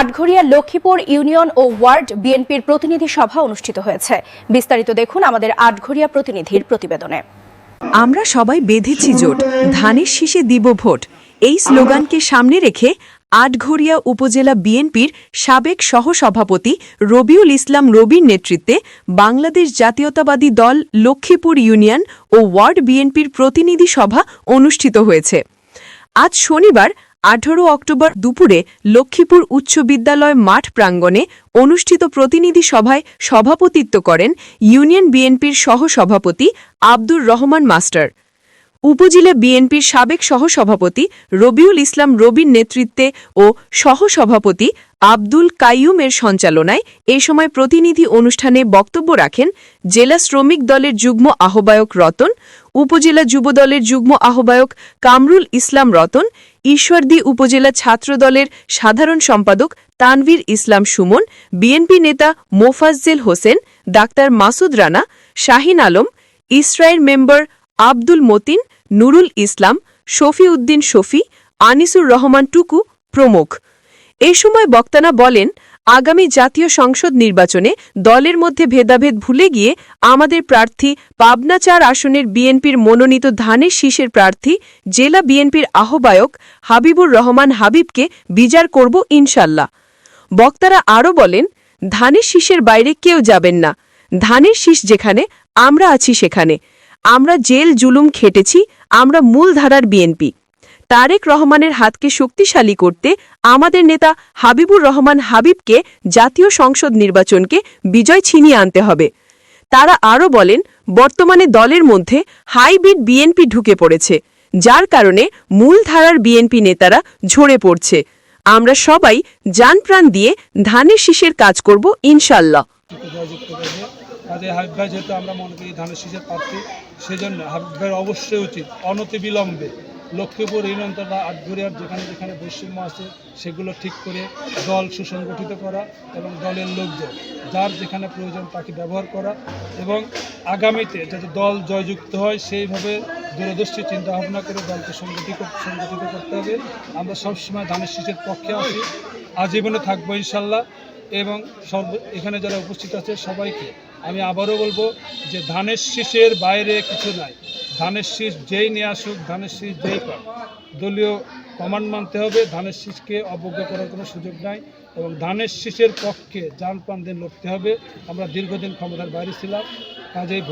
Atgharia Lakshmipur union ও ward বিএনপির প্রতিনিধি সভা অনুষ্ঠিত হয়েছে। বিস্তারিত দেখুন আমাদের আটঘরিয়া প্রতিনিধির প্রতিবেদনে। আমরা সবাই বেঁধেছি জোট, ধানের শীষে দিব ভোট। এই স্লোগানকে সামনে রেখে আটঘরিয়া উপজেলা বিএনপির সাবেক সহসভাপতি রবিউল ইসলাম রবির নেতৃত্বে বাংলাদেশ জাতীয়তাবাদী দল লক্ষ্মীপুর ইউনিয়ন ও ওয়ার্ড বিএনপির প্রতিনিধি সভা অনুষ্ঠিত হয়েছে। আজ শনিবার আঠারো অক্টোবর দুপুরে লক্ষ্মীপুর উচ্চ বিদ্যালয় মাঠ প্রাঙ্গণে অনুষ্ঠিত প্রতিনিধি সভায় সভাপতিত্ব করেন ইউনিয়ন বিএনপির সহসভাপতি আব্দুর রহমান মাস্টার। উপজেলা বিএনপির সাবেক সহসভাপতি রবিউল ইসলাম রবির নেতৃত্বে ও সহসভাপতি আব্দুল কাইয়ুমের সঞ্চালনায় এ সময় প্রতিনিধি অনুষ্ঠানে বক্তব্য রাখেন জেলা শ্রমিক দলের যুগ্ম আহ্বায়ক রতন, উপজেলা যুবদলের যুগ্ম আহ্বায়ক কামরুল ইসলাম রতন, ঈশ্বরদী উপজেলা ছাত্র দলের সাধারণ সম্পাদক তানভীর ইসলাম সুমন, বিএনপি নেতা মোফাজ্জেল হোসেন, ডাক্তার মাসুদ রানা, শাহিন আলম ইসরায়েল মেম্বার আব্দুল মতিন নুরুল ইসলাম শফি উদ্দিন শফি, আনিসুর রহমান টুকু প্রমুখ। এ সময় বক্তারা বলেন, আগামী জাতীয় সংসদ নির্বাচনে দলের মধ্যে ভেদাভেদ ভুলে গিয়ে আমাদের প্রার্থী পাবনা চার আসনের বিএনপির মনোনীত ধানের শীষের প্রার্থী, জেলা বিএনপির আহ্বায়ক হাবিবুর রহমান হাবিবকে বিচার করব ইনশাল্লাহ। বক্তারা আরও বলেন, ধানের শীষের বাইরে কেউ যাবেন না। ধানের শীষ যেখানে, আমরা আছি সেখানে। আমরা জেল জুলুম খেটেছি, আমরা মূলধারার বিএনপি তারেক রহমানের হাতকে শক্তিশালী করতে আমাদের নেতা হাবিবুর রহমান হাবিবকে জাতীয় সংসদ নির্বাচনকে বিজয় ছিনিয়ে আনতে হবে। তারা আরও বলেন, বর্তমানে দলের মধ্যে হাইব্রিড বিএনপি ঢুকে পড়েছে, যার কারণে মূলধারার বিএনপি নেতারা ঝরে পড়ছে। আমরা সবাই জানপ্রাণ দিয়ে ধানের শীষের কাজ করব, ইনশাল্লাহ। কাজে হাবিব ভাই যেহেতু আমরা মনে করি ধানের শীষের প্রার্থী সেজন্য হাবিব ভাইয়ের অবশ্যই উচিত অনতি বিলম্বে লক্ষ্মীপুর ইউনিয়ন তথা আটঘরিয়ার যেখানে যেখানে বৈষম্য আছে, সেগুলো ঠিক করে দল সুসংগঠিত করা এবং দলের লোকজন যার যেখানে প্রয়োজন তাকে ব্যবহার করা এবং আগামীতে যাতে দল জয়যুক্ত হয়, সেইভাবে দূরদর্শী চিন্তা ভাবনা করে দলকে সংগঠিত সংগঠিত করতে হবে। আমরা সবসময় ধানের শীষের পক্ষে আছি, আজীবনে থাকব ইনশাল্লাহ এবং সর্ব, এখানে যারা উপস্থিত আছে সবাইকে আমি আবারও বলব যে ধানের শীষের বাইরে কিছু নাই। ধানের শীষ যেই নিয়ে আসুক, ধানের শীষ যেই পাক। দলীয় কমান্ড মানতে হবে, ধানের শীষকে অবজ্ঞা করার কোনো সুযোগ নাই এবং ধানের শীষের পক্ষে যান প্রাণ দিয়ে লড়তে হবে। আমরা দীর্ঘদিন ক্ষমতার বাইরে ছিলাম, কাজেই